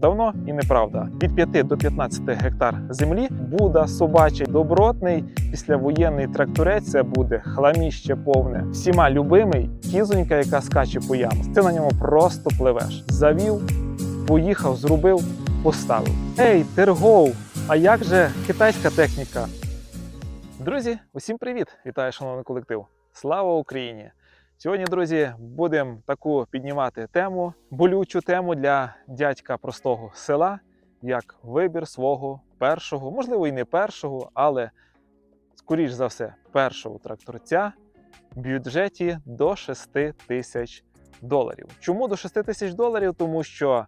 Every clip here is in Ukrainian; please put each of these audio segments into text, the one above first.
давно і неправда. Від 5 до 15 гектар землі Буда собачий добротний післявоєнний тракторець. Це буде хламіще повне. Всіма любимий кізонька, яка скаче по ямах. Ти на ньому просто пливеш. Завів, поїхав, зробив, поставив. Ей, Тергоу! А як же китайська техніка? Друзі, усім привіт! Вітаю, шановний колектив! Слава Україні! Сьогодні, друзі, будемо таку піднімати тему, болючу тему для дядька простого села, як вибір свого першого, можливо, і не першого, але скоріш за все, першого тракторця в бюджеті до 6 тисяч доларів. Чому до 6 тисяч доларів? Тому що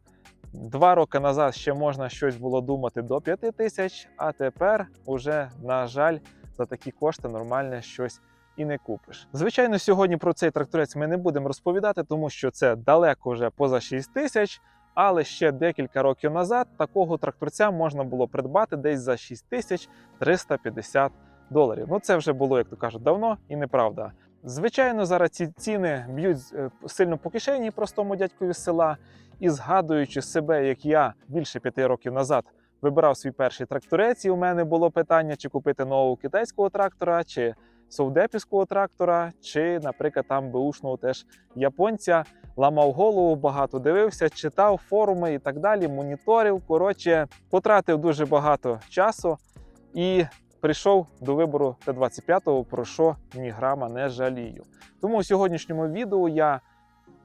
два роки назад ще можна щось було думати до 5 тисяч, а тепер уже, на жаль, за такі кошти нормальне щось і не купиш. Звичайно, сьогодні про цей тракторець ми не будемо розповідати, тому що це далеко вже поза 6 тисяч. Але ще декілька років назад такого тракторця можна було придбати десь за 6350 доларів. Ну це вже було, як то кажуть, давно і неправда. Звичайно, зараз ці ціни б'ють е, сильно по кишені простому дядькові села. І згадуючи себе, як я більше п'яти років назад вибирав свій перший тракторець, і у мене було питання, чи купити нового китайського трактора, чи совдепівського трактора, чи, наприклад, там беушного теж японця. Ламав голову, багато дивився, читав форуми і так далі, моніторив. Коротше, потратив дуже багато часу і прийшов до вибору Т-25, про що ні грама не жалію. Тому у сьогоднішньому відео я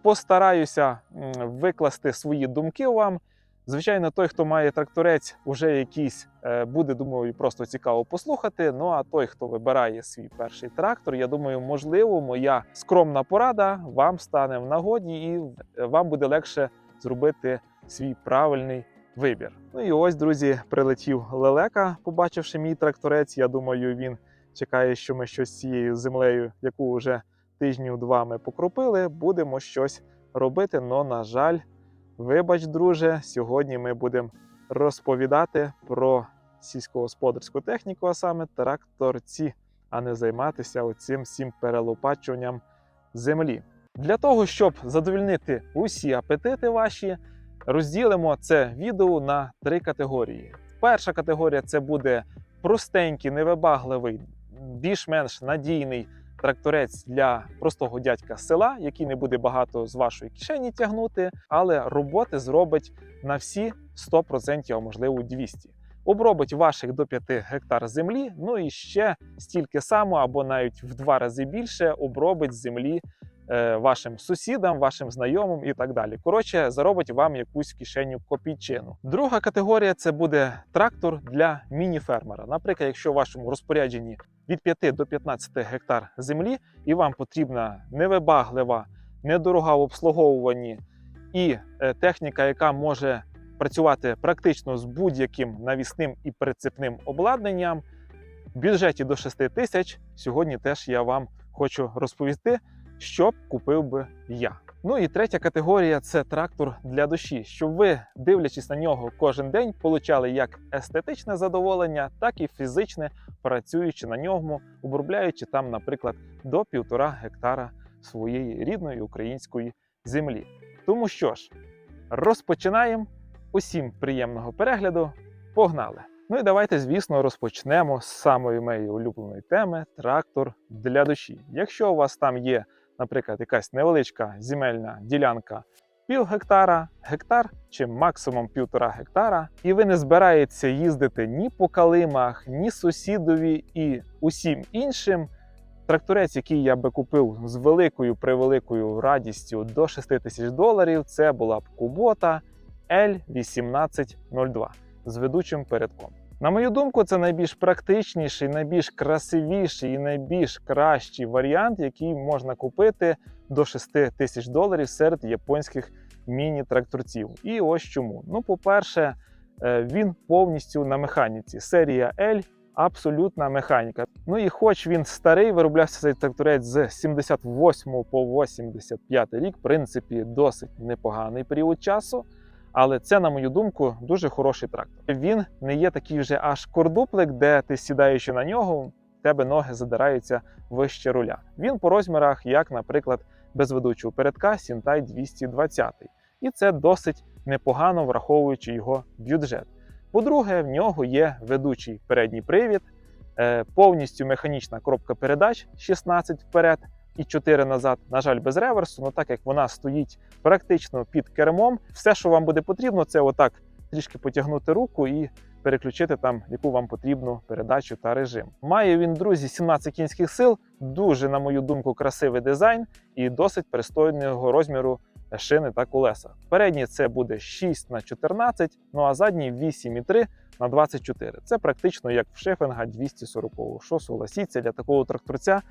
постараюся викласти свої думки вам. Звичайно, той, хто має тракторець, уже якийсь е, буде, думаю, просто цікаво послухати. Ну а той, хто вибирає свій перший трактор, я думаю, можливо, моя скромна порада вам стане в нагоді, і е, вам буде легше зробити свій правильний вибір. Ну і ось, друзі, прилетів лелека, побачивши мій тракторець. Я думаю, він чекає, що ми щось з цією землею, яку вже тижнів два ми покропили, будемо щось робити. Но, на жаль, Вибач, друже, сьогодні ми будемо розповідати про сільськогосподарську техніку, а саме тракторці, а не займатися оцим всім перелопачуванням землі. Для того, щоб задовільнити усі апетити ваші, розділимо це відео на три категорії. Перша категорія це буде простенький, невибагливий, більш-менш надійний тракторець для простого дядька села, який не буде багато з вашої кишені тягнути, але роботи зробить на всі 100%, а можливо 200. Обробить ваших до 5 гектар землі, ну і ще стільки само, або навіть в два рази більше обробить землі вашим сусідам, вашим знайомим і так далі. Коротше, заробить вам якусь кишеню копійчину. Друга категорія це буде трактор для міні-фермера. Наприклад, якщо в вашому розпорядженні від 5 до 15 гектар землі, і вам потрібна невибаглива, недорога в обслуговуванні і е, техніка, яка може працювати практично з будь-яким навісним і прицепним обладнанням. В бюджеті до 6 тисяч сьогодні теж я вам хочу розповісти, що б купив би я. Ну і третя категорія це трактор для душі, щоб ви, дивлячись на нього кожен день, получали як естетичне задоволення, так і фізичне, працюючи на ньому, обробляючи там, наприклад, до півтора гектара своєї рідної української землі. Тому що ж, розпочинаємо. Усім приємного перегляду. Погнали! Ну і давайте, звісно, розпочнемо з самої моєї улюбленої теми трактор для душі. Якщо у вас там є, наприклад, якась невеличка земельна ділянка пів гектара, гектар чи максимум півтора гектара, і ви не збираєтеся їздити ні по калимах, ні сусідові і усім іншим. Тракторець, який я би купив з великою превеликою радістю до 6 тисяч доларів, це була б Кубота L1802 з ведучим передком. На мою думку, це найбільш практичніший, найбільш красивіший і найбільш кращий варіант, який можна купити до 6 тисяч доларів серед японських міні-тракторців. І ось чому. Ну, по-перше, е, він повністю на механіці. Серія L абсолютна механіка. Ну і хоч він старий, вироблявся цей тракторець з 78 по 85 рік, в принципі, досить непоганий період часу. Але це, на мою думку, дуже хороший трактор. Він не є такий вже аж кордуплик, де ти сідаючи на нього, в тебе ноги задираються вище руля. Він по розмірах, як, наприклад, без ведучого передка Сінтай 220. і це досить непогано враховуючи його бюджет. По-друге, в нього є ведучий передній привід, е, повністю механічна коробка передач 16 вперед і 4 назад. На жаль, без реверсу, але так як вона стоїть практично під кермом, все, що вам буде потрібно, це отак трішки потягнути руку і переключити там, яку вам потрібну передачу та режим. Має він, друзі, 17 кінських сил, дуже, на мою думку, красивий дизайн і досить пристойного розміру шини та колеса. Передній це буде 6 на 14, ну а задній 8,3 на 24. Це практично як в Шефенга 240. Що согласіться, для такого тракторця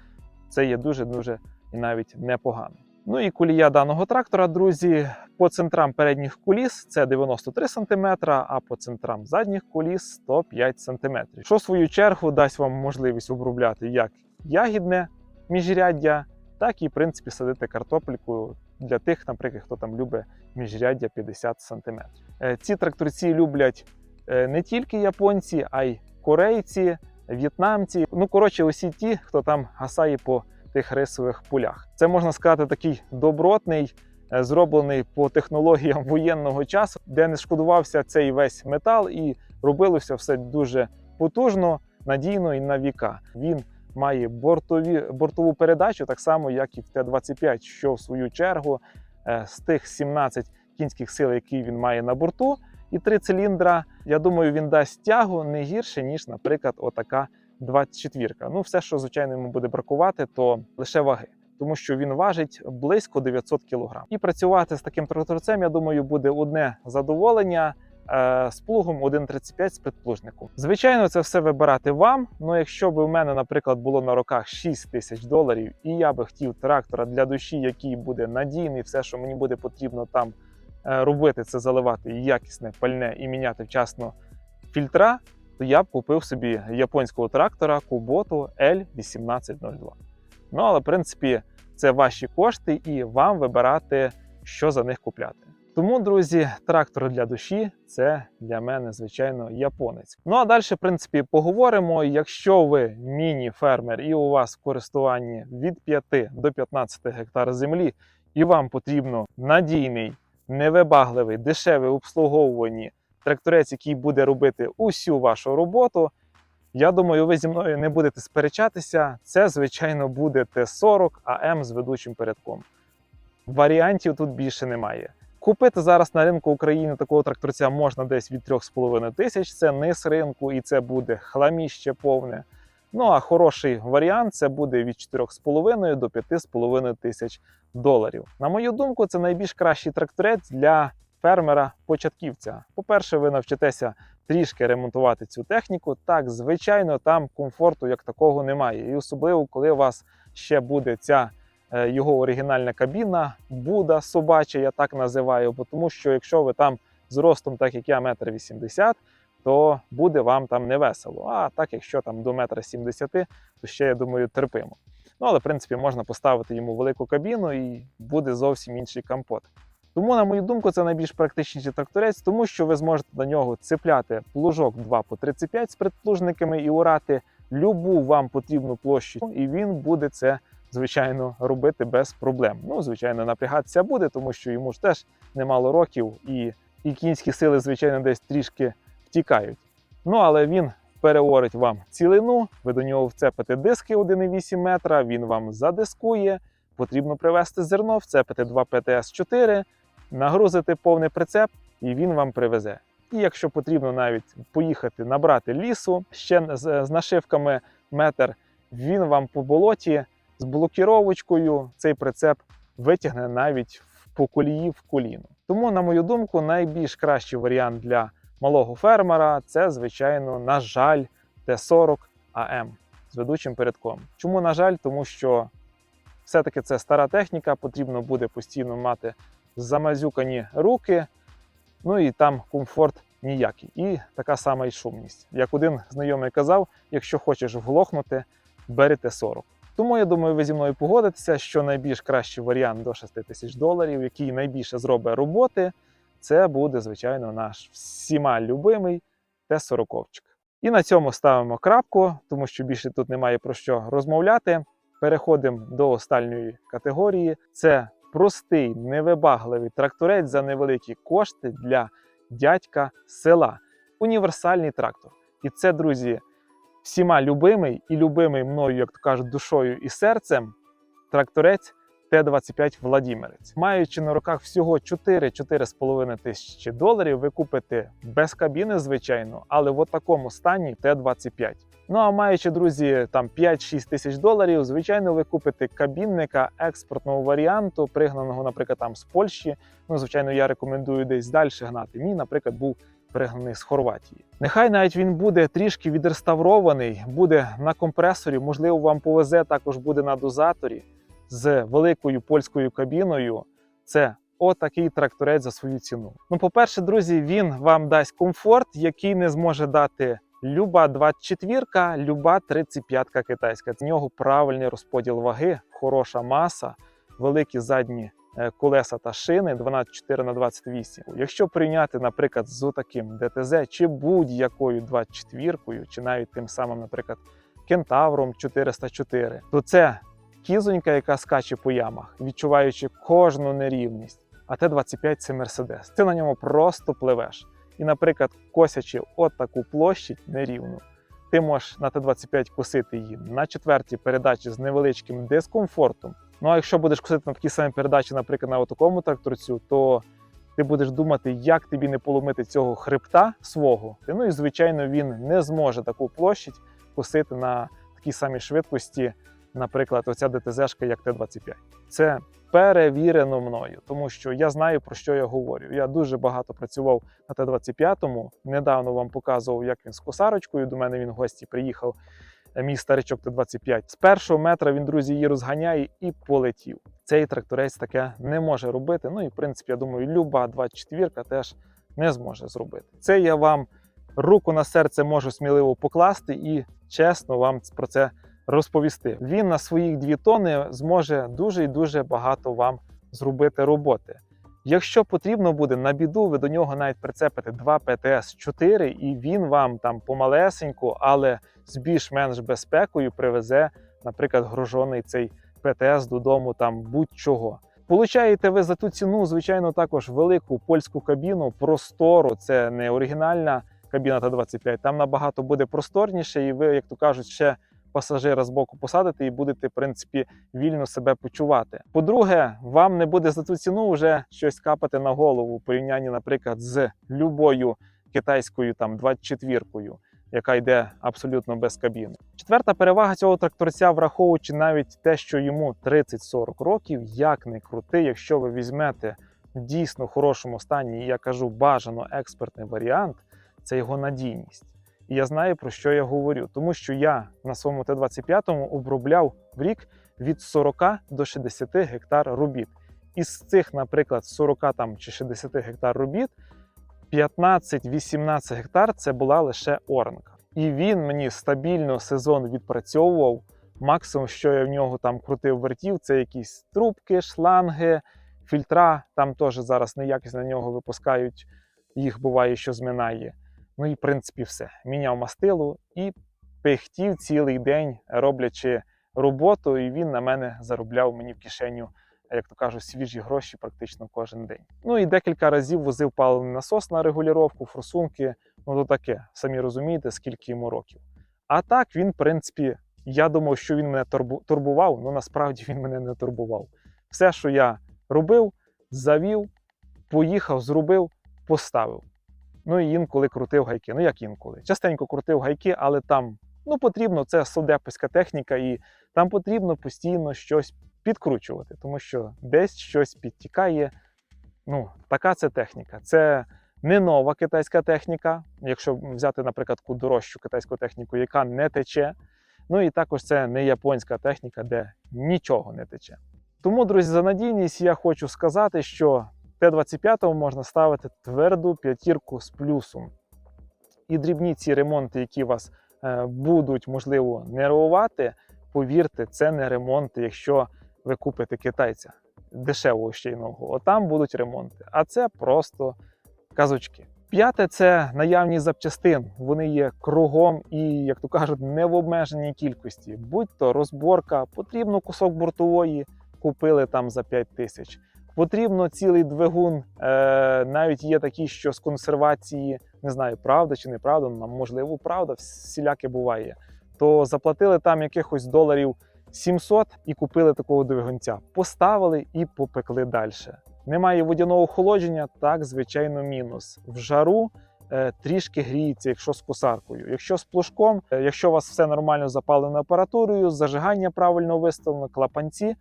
це є дуже-дуже і навіть непогано. Ну і кулія даного трактора, друзі, по центрам передніх куліс це 93 см, а по центрам задніх куліс 105 см. Що в свою чергу дасть вам можливість обробляти як ягідне міжряддя, так і в принципі садити картопельку для тих, наприклад, хто там любить міжряддя 50 см. Е, Ці тракторці люблять е, не тільки японці, а й корейці, в'єтнамці. Ну коротше, усі ті, хто там гасає по тих рисових полях. Це можна сказати такий добротний, е, зроблений по технологіям воєнного часу, де не шкодувався цей весь метал і робилося все дуже потужно, надійно і на віка. Він має бортові, бортову передачу, так само, як і в Т-25, що в свою чергу е, з тих 17 кінських сил, які він має на борту, і три циліндра, я думаю, він дасть тягу не гірше, ніж, наприклад, отака 24. Ну, все, що звичайно йому буде бракувати, то лише ваги. Тому що він важить близько 900 кг. І працювати з таким тракторцем, я думаю, буде одне задоволення е, з плугом 1,35 з предплужником. Звичайно, це все вибирати вам. Ну, якщо б у мене, наприклад, було на руках 6 тисяч доларів, і я би хотів трактора для душі, який буде надійний, все, що мені буде потрібно там робити, це заливати якісне пальне і міняти вчасно фільтра, то я б купив собі японського трактора Kubota L1802. Ну, але в принципі, це ваші кошти, і вам вибирати, що за них купляти. Тому, друзі, трактор для душі це для мене, звичайно, японець. Ну а далі, в принципі, поговоримо. Якщо ви міні-фермер і у вас в користуванні від 5 до 15 гектар землі, і вам потрібно надійний, невибагливий, дешевий обслуговувані тракторець, який буде робити усю вашу роботу. Я думаю, ви зі мною не будете сперечатися. Це, звичайно, буде Т-40 АМ з ведучим передком. Варіантів тут більше немає. Купити зараз на ринку України такого тракторця можна десь від 3,5 тисяч. Це низ ринку, і це буде хламіще повне. Ну а хороший варіант це буде від 4,5 до 5,5 тисяч доларів. На мою думку, це найбільш кращий тракторець для фермера-початківця. По-перше, ви навчитеся трішки ремонтувати цю техніку. Так, звичайно, там комфорту як такого немає. І особливо, коли у вас ще буде ця е, його оригінальна кабіна, буда собача, я так називаю. Бо тому що якщо ви там з ростом, так як я, метр вісімдесят, то буде вам там не весело. А так, якщо там до метра сімдесяти, то ще я думаю терпимо. Ну але в принципі можна поставити йому велику кабіну і буде зовсім інший компот. Тому, на мою думку, це найбільш практичніший тракторець, тому що ви зможете до нього цепляти плужок 2 по 35 з предплужниками і урати любу вам потрібну площу, і він буде це, звичайно, робити без проблем. Ну, звичайно, напрягатися буде, тому що йому ж теж немало років, і, і кінські сили, звичайно, десь трішки втікають. Ну, але він переорить вам цілину, ви до нього вцепите диски 1,8 метра, він вам задискує. Потрібно привезти зерно, вцепити 2 ПТС-4, нагрузити повний прицеп, і він вам привезе. І якщо потрібно навіть поїхати набрати лісу ще з, нашивками метр, він вам по болоті з блокіровочкою цей прицеп витягне навіть по колії в коліно. Тому, на мою думку, найбільш кращий варіант для малого фермера це, звичайно, на жаль, Т-40 АМ з ведучим передком. Чому на жаль? Тому що все-таки це стара техніка, потрібно буде постійно мати замазюкані руки, ну і там комфорт ніякий. І така сама й шумність. Як один знайомий казав, якщо хочеш вглохнути, бери Т-40. Тому я думаю, ви зі мною погодитеся, що найбільш кращий варіант до 6 тисяч доларів, який найбільше зробить роботи, це буде, звичайно, наш всіма любимий Т-40. І на цьому ставимо крапку, тому що більше тут немає про що розмовляти. Переходимо до останньої категорії: це простий, невибагливий тракторець за невеликі кошти для дядька села. Універсальний трактор. І це, друзі, всіма любимий і любимий мною, як то кажуть, душою і серцем тракторець Т-25 Владімирець. Маючи на руках всього 4-4,5 тисячі доларів, ви купите без кабіни, звичайно, але в такому стані Т-25. Ну а маючи, друзі, там 5-6 тисяч доларів, звичайно, ви купите кабінника експортного варіанту, пригнаного, наприклад, там з Польщі. Ну, звичайно, я рекомендую десь далі гнати. Мій, наприклад, був пригнаний з Хорватії. Нехай навіть він буде трішки відреставрований, буде на компресорі, можливо, вам повезе, також буде на дозаторі з великою польською кабіною. Це отакий тракторець за свою ціну. Ну, по-перше, друзі, він вам дасть комфорт, який не зможе дати люба 24, люба 35 китайська. З нього правильний розподіл ваги, хороша маса, великі задні е, колеса та шини 12,4 на 28. Якщо прийняти, наприклад, з таким ДТЗ чи будь-якою 24, чи навіть тим самим, наприклад, Кентавром 404, то це кізонька, яка скаче по ямах, відчуваючи кожну нерівність. А Т-25 це Мерседес. Ти на ньому просто пливеш. І, наприклад, косячи от таку площадь нерівну, ти можеш на Т-25 косити її на четвертій передачі з невеличким дискомфортом. Ну а якщо будеш косити на такій самій передачі, наприклад, на такому тракторцю, то ти будеш думати, як тобі не поломити цього хребта свого. Ну і звичайно, він не зможе таку площадь косити на такій самій швидкості, наприклад, оця ДТЗ-шка, як Т-25. Це перевірено мною, тому що я знаю про що я говорю. Я дуже багато працював на Т-25. Недавно вам показував, як він з косарочкою. До мене він в гості приїхав. е, Мій старичок Т-25. З першого метра він, друзі, її розганяє і полетів. Цей тракторець таке не може робити. Ну і в принципі, я думаю, люба 24 теж не зможе зробити. Це я вам руку на серце можу сміливо покласти і чесно вам про це розповісти. Він на своїх 2 тони зможе дуже і дуже багато вам зробити роботи. Якщо потрібно буде на біду, ви до нього навіть прицепите 2 ПТС-4, і він вам там помалесеньку, але з більш-менш безпекою привезе, наприклад, грожоний цей ПТС додому там будь-чого. Получаєте ви за ту ціну, звичайно, також велику польську кабіну, простору. Це не оригінальна кабіна Т-25, там набагато буде просторніше, і ви, як то кажуть, ще пасажира з боку посадите і будете, в принципі, вільно себе почувати. По-друге, вам не буде за цю ціну вже щось капати на голову у порівнянні, наприклад, з любою китайською там 24-кою, яка йде абсолютно без кабіни. Четверта перевага цього тракторця, враховуючи навіть те, що йому 30-40 років, як не крути, якщо ви візьмете в дійсно хорошому стані, і я кажу бажано експертний варіант, це його надійність. І я знаю про що я говорю, тому що я на своєму Т-25 обробляв в рік від 40 до 60 гектар робіт. Із цих, наприклад, 40 там, чи 60 гектар робіт, 15-18 гектар це була лише оранка. І він мені стабільно сезон відпрацьовував. Максимум, що я в нього там крутив вертів, це якісь трубки, шланги, фільтра. Там теж зараз неякість на нього випускають, їх буває, що зминає. Ну і в принципі все. Міняв мастилу і пихтів цілий день, роблячи роботу, і він на мене заробляв мені в кишеню, як то кажуть, свіжі гроші практично кожен день. Ну і декілька разів возив паливний насос на регулювання, форсунки. Ну то таке, самі розумієте, скільки йому років. А так він, в принципі, я думав, що він мене турбував, але насправді він мене не турбував. Все, що я робив, завів, поїхав, зробив, поставив. Ну і інколи крутив гайки. Ну як інколи? Частенько крутив гайки, але там ну, потрібно, це совдепська техніка, і там потрібно постійно щось підкручувати, тому що десь щось підтікає. Ну, така це техніка. Це не нова китайська техніка, якщо взяти, наприклад, дорожчу китайську техніку, яка не тече. Ну і також це не японська техніка, де нічого не тече. Тому, друзі, за надійність я хочу сказати, що Т-25 можна ставити тверду п'ятірку з плюсом. І дрібні ці ремонти, які вас е, будуть, можливо, нервувати, повірте, це не ремонти, якщо ви купите китайця дешевого ще й нового. Отам будуть ремонти. А це просто казочки. П'яте це наявність запчастин. Вони є кругом і, як то кажуть, не в обмеженій кількості. Будь то розборка, потрібно кусок бортової, купили там за 5 тисяч. Потрібно цілий двигун, е, навіть є такі, що з консервації, не знаю, правда чи неправда, нам можливо, правда, всіляке буває. То заплатили там якихось доларів 700 і купили такого двигунця. Поставили і попекли далі. Немає водяного охолодження, так, звичайно, мінус. В жару е, трішки гріється, якщо з косаркою. Якщо з плужком, е, якщо у вас все нормально запалено апаратурою, зажигання правильно виставлено, клапанці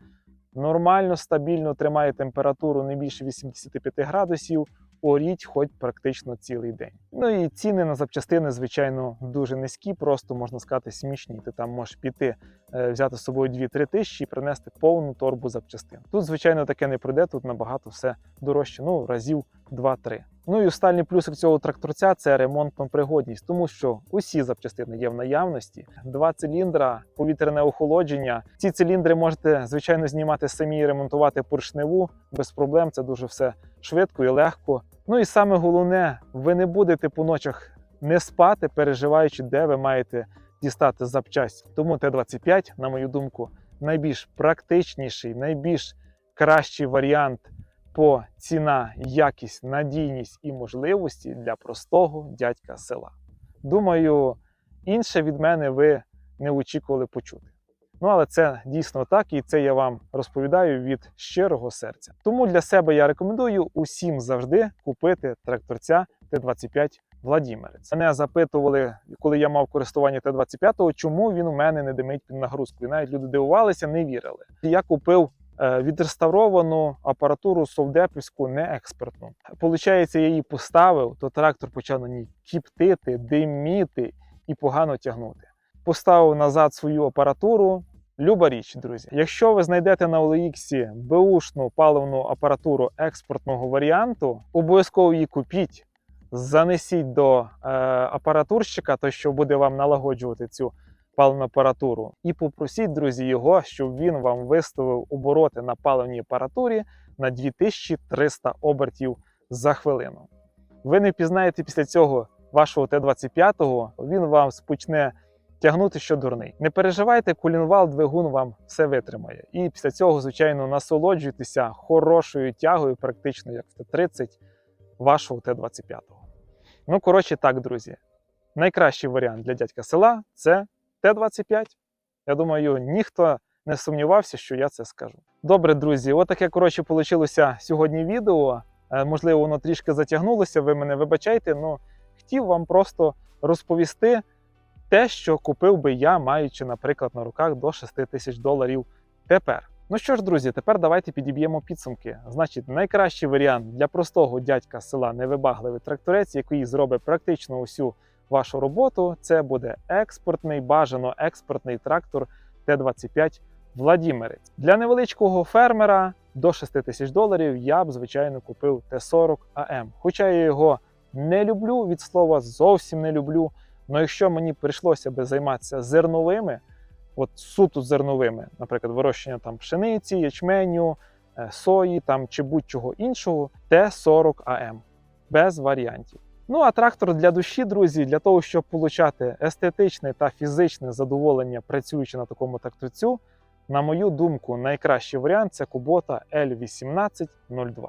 нормально, стабільно тримає температуру не більше 85 градусів, оріть хоч практично цілий день. Ну і ціни на запчастини, звичайно, дуже низькі, просто можна сказати, смішні. Ти там можеш піти, е, взяти з собою 2-3 тисячі і принести повну торбу запчастин. Тут, звичайно, таке не пройде, тут набагато все дорожче, ну разів 2-3. Ну і останній плюсик цього тракторця це ремонтна пригодність, тому що усі запчастини є в наявності. Два циліндра, повітряне охолодження. Ці циліндри можете звичайно знімати самі і ремонтувати поршневу без проблем. Це дуже все швидко і легко. Ну і саме головне, ви не будете по ночах не спати, переживаючи, де ви маєте дістати запчасть. Тому Т-25, на мою думку, найбільш практичніший, найбільш кращий варіант по ціна, якість, надійність і можливості для простого дядька села. Думаю, інше від мене ви не очікували почути. Ну, але це дійсно так, і це я вам розповідаю від щирого серця. Тому для себе я рекомендую усім завжди купити тракторця Т-25 Владімирець. Мене запитували, коли я мав користування Т-25, чому він у мене не димить під нагрузкою. Навіть люди дивувалися, не вірили. Я купив відреставровану апаратуру совдепівську, не експертну. Получається, я її поставив, то трактор почав на ній кіптити, диміти і погано тягнути. Поставив назад свою апаратуру. Люба річ, друзі. Якщо ви знайдете на OLX беушну паливну апаратуру експортного варіанту, обов'язково її купіть, занесіть до е, апаратурщика, той, що буде вам налагоджувати цю паливну апаратуру, і попросіть, друзі, його, щоб він вам виставив обороти на паливній апаратурі на 2300 обертів за хвилину. Ви не впізнаєте після цього вашого Т-25, він вам спочне тягнути що дурний. Не переживайте, кулінвал двигун вам все витримає. І після цього, звичайно, насолоджуйтеся хорошою тягою, практично як в Т-30 вашого Т-25. Ну, коротше, так, друзі. Найкращий варіант для дядька села це Т-25. Я думаю, ніхто не сумнівався, що я це скажу. Добре, друзі, отаке, коротше, вийшло сьогодні відео. Е, Можливо, воно трішки затягнулося, ви мене вибачайте, але хотів вам просто розповісти те, що купив би я, маючи, наприклад, на руках до 6 тисяч доларів тепер. Ну що ж, друзі, тепер давайте підіб'ємо підсумки. Значить, найкращий варіант для простого дядька з села невибагливий тракторець, який зробить практично усю вашу роботу, це буде експортний, бажано експортний трактор Т-25 Владімирець. Для невеличкого фермера до 6 тисяч доларів я б, звичайно, купив Т-40 АМ. Хоча я його не люблю від слова, зовсім не люблю. Але якщо мені прийшлося би займатися зерновими, от суто зерновими, наприклад, вирощення там пшениці, ячменю, е, сої там чи будь-чого іншого, Т-40 АМ без варіантів. Ну а трактор для душі, друзі, для того, щоб отримати естетичне та фізичне задоволення, працюючи на такому тракторцю, на мою думку, найкращий варіант це Kubota L1802.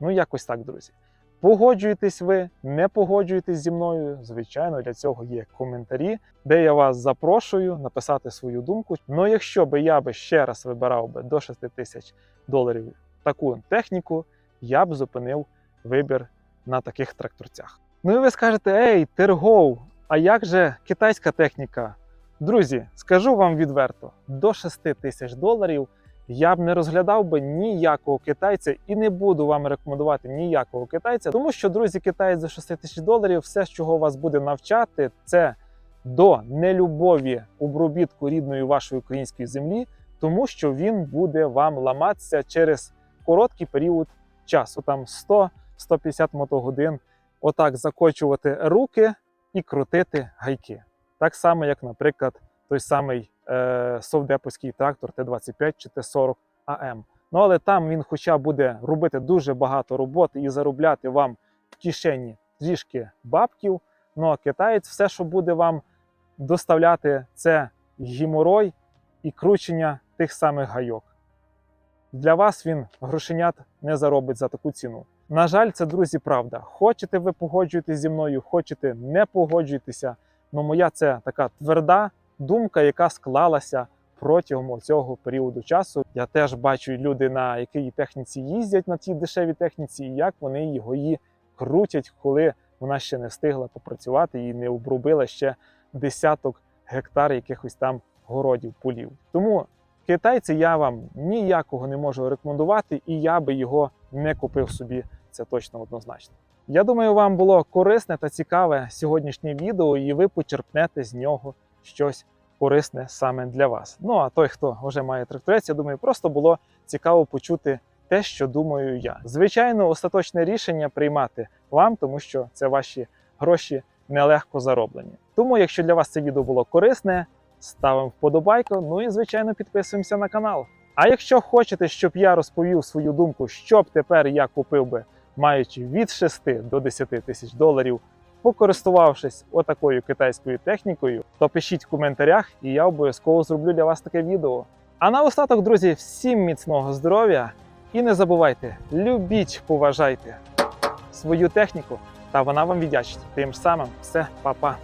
Ну, якось так, друзі. Погоджуєтесь ви, не погоджуєтесь зі мною. Звичайно, для цього є коментарі, де я вас запрошую написати свою думку. Ну, якщо би я би ще раз вибирав би до 6 тисяч доларів таку техніку, я б зупинив вибір на таких тракторцях. Ну і ви скажете: ей, Тергов, а як же китайська техніка? Друзі, скажу вам відверто: до 6 тисяч доларів я б не розглядав би ніякого китайця і не буду вам рекомендувати ніякого китайця, тому що, друзі, китаєць за 6 тисяч доларів, все, чого вас буде навчати, це до нелюбові обробітку рідної вашої української землі, тому що він буде вам ламатися через короткий період часу, там 100-150 мотогодин, отак закочувати руки і крутити гайки. Так само, як, наприклад, той самий е, совдеповський трактор Т-25 чи Т-40 АМ. Ну але там він хоча буде робити дуже багато роботи і заробляти вам в кишені трішки бабків. Ну а китаєць все, що буде вам доставляти, це гіморой і кручення тих самих гайок. Для вас він грошенят не заробить за таку ціну. На жаль, це друзі, правда. Хочете ви погоджуєтесь зі мною, хочете не погоджуєтеся. Ну, моя це така тверда думка, яка склалася протягом цього періоду часу. Я теж бачу люди, на якій техніці їздять на тій дешевій техніці, і як вони його її крутять, коли вона ще не встигла попрацювати і не обробила ще десяток гектар якихось там городів, полів. Тому китайці я вам ніякого не можу рекомендувати, і я би його не купив собі. Це точно однозначно. Я думаю, вам було корисне та цікаве сьогоднішнє відео, і ви почерпнете з нього щось корисне саме для вас. Ну а той, хто вже має тракторець, я думаю, просто було цікаво почути те, що думаю я. Звичайно, остаточне рішення приймати вам, тому що це ваші гроші нелегко зароблені. Тому, якщо для вас це відео було корисне, ставимо вподобайку, ну і звичайно підписуємося на канал. А якщо хочете, щоб я розповів свою думку, що б тепер я купив би, маючи від 6 до 10 тисяч доларів, покористувавшись отакою китайською технікою, то пишіть в коментарях, і я обов'язково зроблю для вас таке відео. А наостаток, друзі, всім міцного здоров'я і не забувайте, любіть, поважайте свою техніку, та вона вам віддячить. Тим самим все, па-па.